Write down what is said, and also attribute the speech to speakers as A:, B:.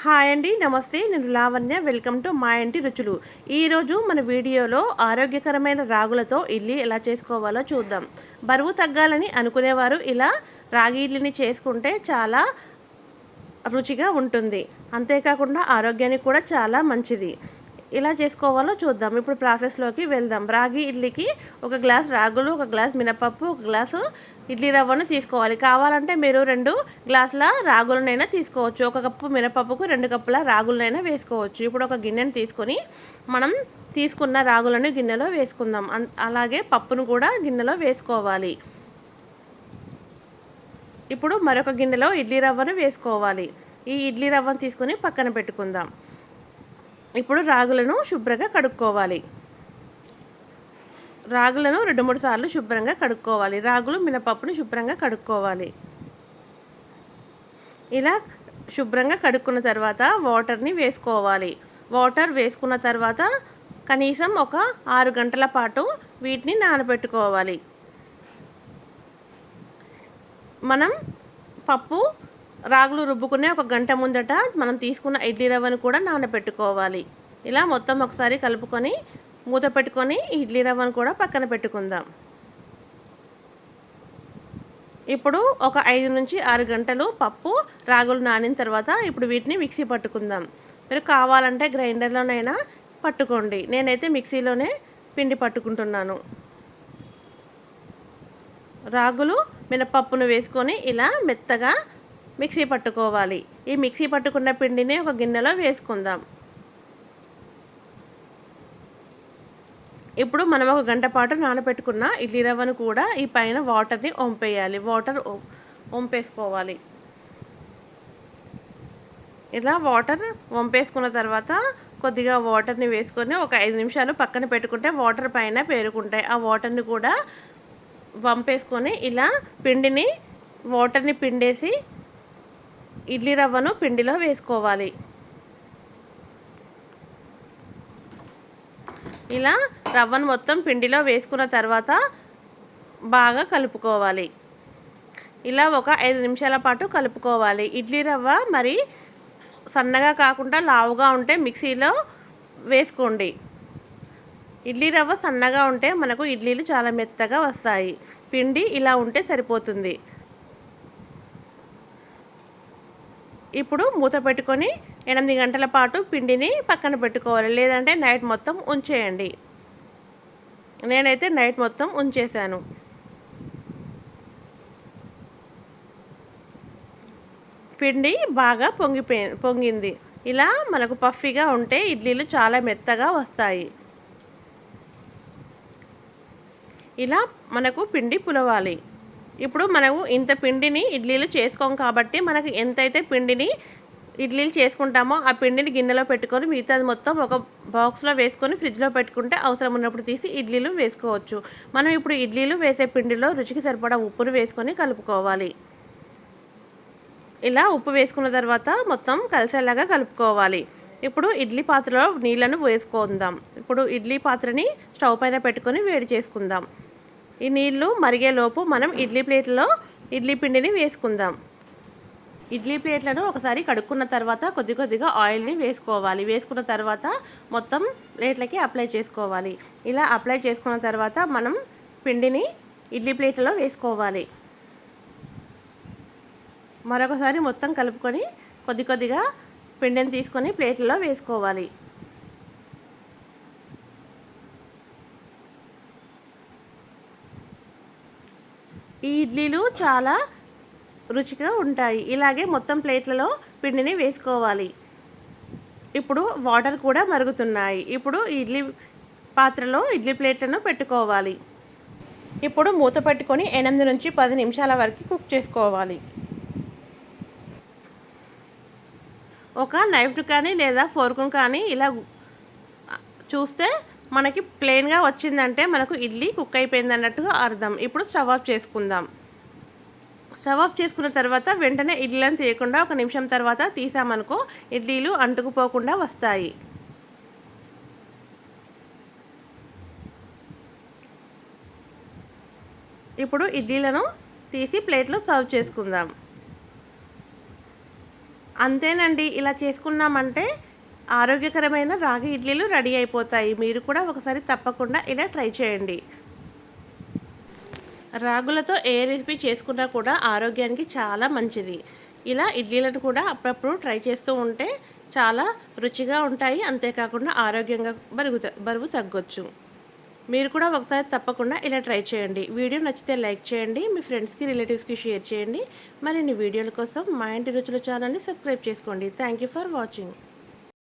A: Hi అండి నమస్తే. నేను లావణ్య. వెల్కమ్ టు మా ఇంటి రుచులు. ఈరోజు మన వీడియోలో ఆరోగ్యకరమైన రాగులతో ఇడ్లీ ఎలా చేసుకోవాలో చూద్దాం. బరువు తగ్గాలని అనుకునేవారు ఇలా రాగి ఇడ్లీని చేసుకుంటే చాలా రుచిగా ఉంటుంది. అంతేకాకుండా ఆరోగ్యానికి కూడా చాలా మంచిది. ఎలా చేసుకోవాలో చూద్దాం. ఇప్పుడు ప్రాసెస్లోకి వెళ్దాం. రాగి ఇడ్లీకి ఒక గ్లాస్ రాగులు ఒక గ్లాస్ మినపప్పు ఒక గ్లాసు ఇడ్లీ రవ్వను తీసుకోవాలి. కావాలంటే మీరు రెండు గ్లాసుల రాగులనైనా తీసుకోవచ్చు. ఒక కప్పు మినపప్పుకు రెండు కప్పుల రాగులనైనా వేసుకోవచ్చు. ఇప్పుడు ఒక గిన్నెను తీసుకొని మనం తీసుకున్న రాగులను గిన్నెలో వేసుకుందాం. అలాగే పప్పును కూడా గిన్నెలో వేసుకోవాలి. ఇప్పుడు మరొక గిన్నెలో ఇడ్లీ రవ్వను వేసుకోవాలి. ఈ ఇడ్లీ రవ్వను తీసుకొని పక్కన పెట్టుకుందాం. ఇప్పుడు రాగులను శుభ్రంగా కడుక్కోవాలి. రాగులను రెండు మూడు సార్లు శుభ్రంగా కడుక్కోవాలి. రాగులు మినపప్పును శుభ్రంగా కడుక్కోవాలి. ఇలా శుభ్రంగా కడుక్కున్న తర్వాత వాటర్ని వేసుకోవాలి. వాటర్ వేసుకున్న తర్వాత కనీసం ఒక ఆరు గంటల పాటు వీటిని నానబెట్టుకోవాలి. మనం పప్పు రాగులు రుబ్బుకునే ఒక గంట ముందట మనం తీసుకున్న ఇడ్లీ రవ్వను కూడా నానబెట్టుకోవాలి. ఇలా మొత్తం ఒకసారి కలుపుకొని మూత పెట్టుకొని ఇడ్లీ రవ్వను కూడా పక్కన పెట్టుకుందాం. ఇప్పుడు ఒక ఐదు నుంచి ఆరు గంటలు పప్పు రాగులు నానిన తర్వాత ఇప్పుడు వీటిని మిక్సీ పట్టుకుందాం. మీరు కావాలంటే గ్రైండర్లోనైనా పట్టుకోండి. నేనైతే మిక్సీలోనే పిండి పట్టుకుంటున్నాను. రాగులు మినపప్పును వేసుకొని ఇలా మెత్తగా మిక్సీ పట్టుకోవాలి. ఈ మిక్సీ పట్టుకున్న పిండిని ఒక గిన్నెలో వేసుకుందాం. ఇప్పుడు మనం ఒక గంట పాటు నానబెట్టుకున్న ఇడ్లీ రవ్వను కూడా ఈ పైన వాటర్ని వంపేయాలి వాటర్ వంపేసుకోవాలి ఇలా వాటర్ వంపేసుకున్న తర్వాత కొద్దిగా వాటర్ని వేసుకొని ఒక ఐదు నిమిషాలు పక్కన పెట్టుకుంటే వాటర్ పైన పేరుకుంటాయి. ఆ వాటర్ని కూడా వంపేసుకొని ఇలా పిండిని వాటర్ని పిండేసి ఇడ్లీ రవ్వను పిండిలో వేసుకోవాలి. ఇలా రవ్వను మొత్తం పిండిలో వేసుకున్న తర్వాత బాగా కలుపుకోవాలి. ఇలా ఒక ఐదు నిమిషాల పాటు కలుపుకోవాలి. ఇడ్లీ రవ్వ మరి సన్నగా కాకుండా లావుగా ఉంటే మిక్సీలో వేసుకోండి. ఇడ్లీ రవ్వ సన్నగా ఉంటే మనకు ఇడ్లీలు చాలా మెత్తగా వస్తాయి. పిండి ఇలా ఉంటే సరిపోతుంది. ఇప్పుడు మూత పెట్టుకొని ఎనిమిది గంటల పాటు పిండిని పక్కన పెట్టుకోవాలి. లేదంటే నైట్ మొత్తం ఉంచేయండి. నేనైతే నైట్ మొత్తం ఉంచేశాను. పిండి బాగా పొంగిపోయి పొంగింది. ఇలా మనకు పఫీగా ఉంటే ఇడ్లీలు చాలా మెత్తగా వస్తాయి. ఇలా మనకు పిండి పులవాలి. ఇప్పుడు మనము ఇంత పిండిని ఇడ్లీలు చేసుకోం కాబట్టి మనకు ఎంతైతే పిండిని ఇడ్లీలు చేసుకుంటామో ఆ పిండిని గిన్నెలో పెట్టుకొని మిగతాది మొత్తం ఒక బాక్స్లో వేసుకొని ఫ్రిడ్జ్లో పెట్టుకుంటే అవసరం ఉన్నప్పుడు తీసి ఇడ్లీలు వేసుకోవచ్చు. మనం ఇప్పుడు ఇడ్లీలు వేసే పిండిలో రుచికి సరిపడా ఉప్పును వేసుకొని కలుపుకోవాలి. ఇలా ఉప్పు వేసుకున్న తర్వాత మొత్తం కలిసేలాగా కలుపుకోవాలి. ఇప్పుడు ఇడ్లీ పాత్రలో నీళ్ళను వేసుకుందాం. ఇప్పుడు ఇడ్లీ పాత్రని స్టవ్ పైన పెట్టుకొని వేడి చేసుకుందాం. ఈ నీళ్ళు మరిగేలోపు మనం ఇడ్లీ ప్లేట్లో ఇడ్లీ పిండిని వేసుకుందాం. ఇడ్లీ ప్లేట్లను ఒకసారి కడుక్కున్న తర్వాత కొద్ది కొద్దిగా ఆయిల్ని వేసుకోవాలి. వేసుకున్న తర్వాత మొత్తం ప్లేట్లకి అప్లై చేసుకోవాలి. ఇలా అప్లై చేసుకున్న తర్వాత మనం పిండిని ఇడ్లీ ప్లేట్లలో వేసుకోవాలి. మరొకసారి మొత్తం కలుపుకొని కొద్ది కొద్దిగా పిండిని తీసుకొని ప్లేట్లలో వేసుకోవాలి. ఈ ఇడ్లీలు చాలా రుచిగా ఉంటాయి. ఇలాగే మొత్తం ప్లేట్లలో పిండిని వేసుకోవాలి. ఇప్పుడు వాటర్ కూడా మరుగుతున్నాయి. ఇప్పుడు ఇడ్లీ పాత్రలో ఇడ్లీ ప్లేట్లను పెట్టుకోవాలి. ఇప్పుడు మూత పెట్టుకొని ఎనిమిది నుంచి పది నిమిషాల వరకు కుక్ చేసుకోవాలి. ఒక నైఫ్ కానీ లేదా ఫోర్కును కానీ ఇలా చూస్తే మనకి ప్లెయిన్గా వచ్చిందంటే మనకు ఇడ్లీ కుక్ అయిపోయింది అన్నట్టుగా అర్థం. ఇప్పుడు స్టవ్ ఆఫ్ చేసుకుందాం. స్టవ్ ఆఫ్ చేసుకున్న తర్వాత వెంటనే ఇడ్లీలను తీయకుండా ఒక నిమిషం తర్వాత తీసామనుకో ఇడ్లీలు అంటుకుపోకుండా వస్తాయి. ఇప్పుడు ఇడ్లీలను తీసి ప్లేట్లో సర్వ్ చేసుకుందాం. అంతేనండి ఇలా చేసుకున్నామంటే ఆరోగ్యకరమైన రాగి ఇడ్లీలు రెడీ అయిపోతాయి. మీరు కూడా ఒకసారి తప్పకుండా ఇలా ట్రై చేయండి. రాగులతో ఏ రెసిపీ చేసుకున్నా కూడా ఆరోగ్యానికి చాలా మంచిది. ఇలా ఇడ్లీలను కూడా అప్పుడప్పుడు ట్రై చేస్తూ ఉంటే చాలా రుచిగా ఉంటాయి. అంతేకాకుండా ఆరోగ్యంగా బరువు బరువు తగ్గొచ్చు. మీరు కూడా ఒకసారి తప్పకుండా ఇలా ట్రై చేయండి. వీడియో నచ్చితే లైక్ చేయండి. మీ ఫ్రెండ్స్కి రిలేటివ్స్కి షేర్ చేయండి. మరిన్ని వీడియోల కోసం మా ఇంటి రుచుల ఛానల్ని సబ్స్క్రైబ్ చేసుకోండి. Thank you for watching.